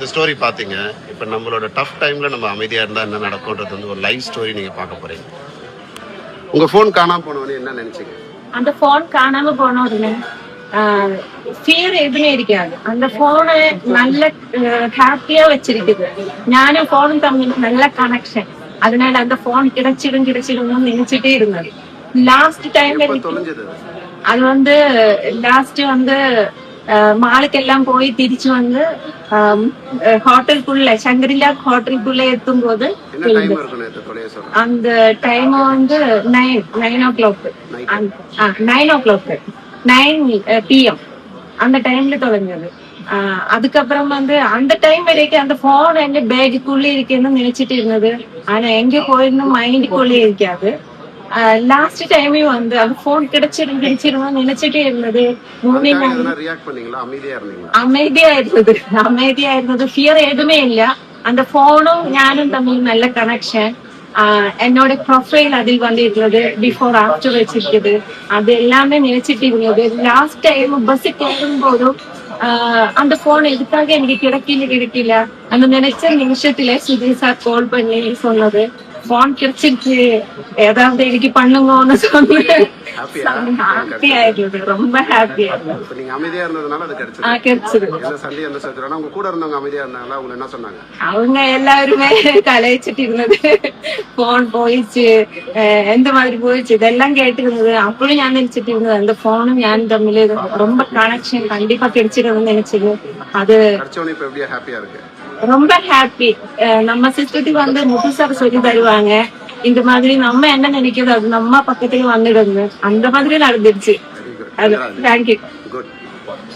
இந்த ஸ்டோரி பார்த்தீங்க இப்போ நம்மளோட டஃப் டைமில் நம்ம அமைதியாக இருந்தால் என்ன நடக்கும்ன்றது வந்து ஒரு லைவ் ஸ்டோரி நீங்கள் பார்க்க போகிறீங்க உங்கள் ஃபோன் காணாம போனவனே என்ன நினச்சிங்க? அந்த போன் காணாம போன உடனே ஃபியர் எதுவுமே இருக்காது. அந்த போனை நல்ல ஹாப்பியா வச்சிருக்குது. ஞானும் போனும் தம்பியும் நல்ல கனெக்ஷன் அதனால அந்த போன் கிடைச்சிடும் கிடைச்சிடும் நினைச்சிட்டே இருந்தது. லாஸ்ட் டைம்ல எப்போ தொலைஞ்சது? அது? മാളിക്കെല്ലാം പോയി തിരിച്ചു വന്ന് ഹോട്ടൽ പുള്ള ശങ്കരില ഹോട്ടൽ പുള്ള എത്തുമ്പോൾ അത് ടൈം വന്ന് nine nine o'clock nine o'clock nine P M അന്ന് ടൈമിൽ തുടങ്ങിയത്. അതുക്കപ്പുറം വന്ന് അന്ത ടൈം വരേക്ക് അന്ത ഫോൺ എന്റെ ബാഗിൽ കൊള്ളിയിരിക്കുന്നു നിലച്ചിട്ടിരുന്നത്. ആ എങ്കിൽ പോയിരുന്നു മൈൻഡ് കൊള്ളിയിരിക്കാതെ லாஸ்ட் டைமே வந்து அது போன் கிடைச்சிடும் கிடைச்சிடும் நினைச்சிட்டே இருந்தது அமைதியா இருந்தது அமைதியா இருந்தது ஃபியர் எதுவுமே இல்ல அந்த போனும் ஞானும் தம்மில் நல்ல கனெக்ஷன் என்னோட ப்ரொஃபைல் அதில் வந்து இருந்தது பிஃபோர் ஆஃப்டர் வச்சிருக்குது அது எல்லாமே நினைச்சிட்டு இருந்தது லாஸ்ட் டைம் பஸ் போகும் போதும் அந்த போன் எதுக்காக எனக்கு கிடைக்கல கிடைக்கல அந்த நினைச்ச நிமிஷத்துல சுஜி சார் கால் பண்ணி சொன்னது போன் கிடைச்சிருக்கு ஏதாவது எனக்கு பண்ணுங்கன்னு சொன்னேன். ஹாப்பியா ஹாப்பியா இருந்தது ரொம்ப ஹாப்பியா இப்போ நீங்கள் அமைதியாக இருந்ததுனால அது கிடைச்சது. ஆஹ் கிடைச்சது. எந்த சண்டை சச்சரவு? ஆனால் உங்க கூட இருந்தவங்க இருந்தாங்களா? அவங்க என்ன சொன்னாங்க? அவங்க எல்லாருமே கலைச்சிட்டு இருந்தது. போன் போயிடுச்சு. அஹ் எந்த மாதிரி போயிடுச்சு? இதெல்லாம் கேட்டு இருந்தது அப்பவும் நான் நினைச்சிட்டு இருந்தது. அந்த போனும் ஞான் தமிழ் ரொம்ப கனெக்ஷன் கண்டிப்பா கிடைச்சிருக்கும்னு நினைச்சது. அது கிடைச்சவனே இப்போ எப்படியா? ஹாப்பியாக இருக்கு? ரொம்ப ஹாப்பி நம்ம சிஸ்டத்துக்கு வந்து முத்து சார் சொல்லி தருவாங்க. இந்த மாதிரி நம்ம என்ன நினைக்கிறது அது நம்ம பக்கத்துக்கு வந்துடுங்க. அந்த மாதிரி நடந்துருச்சு அது தேங்க்யூ குட்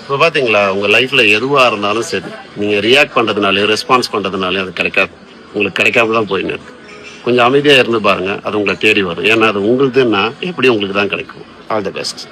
இப்போ பார்த்தீங்களா உங்கள் லைஃப்பில் எதுவாக இருந்தாலும் சரி நீங்கள் ரியாக்ட் பண்ணுறதுனாலையும் ரெஸ்பான்ஸ் பண்ணுறதுனாலையும் அது கிடைக்காது. உங்களுக்கு கிடைக்காம தான் போயின்னு இருக்கு. கொஞ்சம் அமைதியாக இருந்து பாருங்கள் அது உங்களை தேடி வரும். ஏன்னா அது உங்களுதுன்னா எப்படி உங்களுக்கு தான் கிடைக்கும். All the best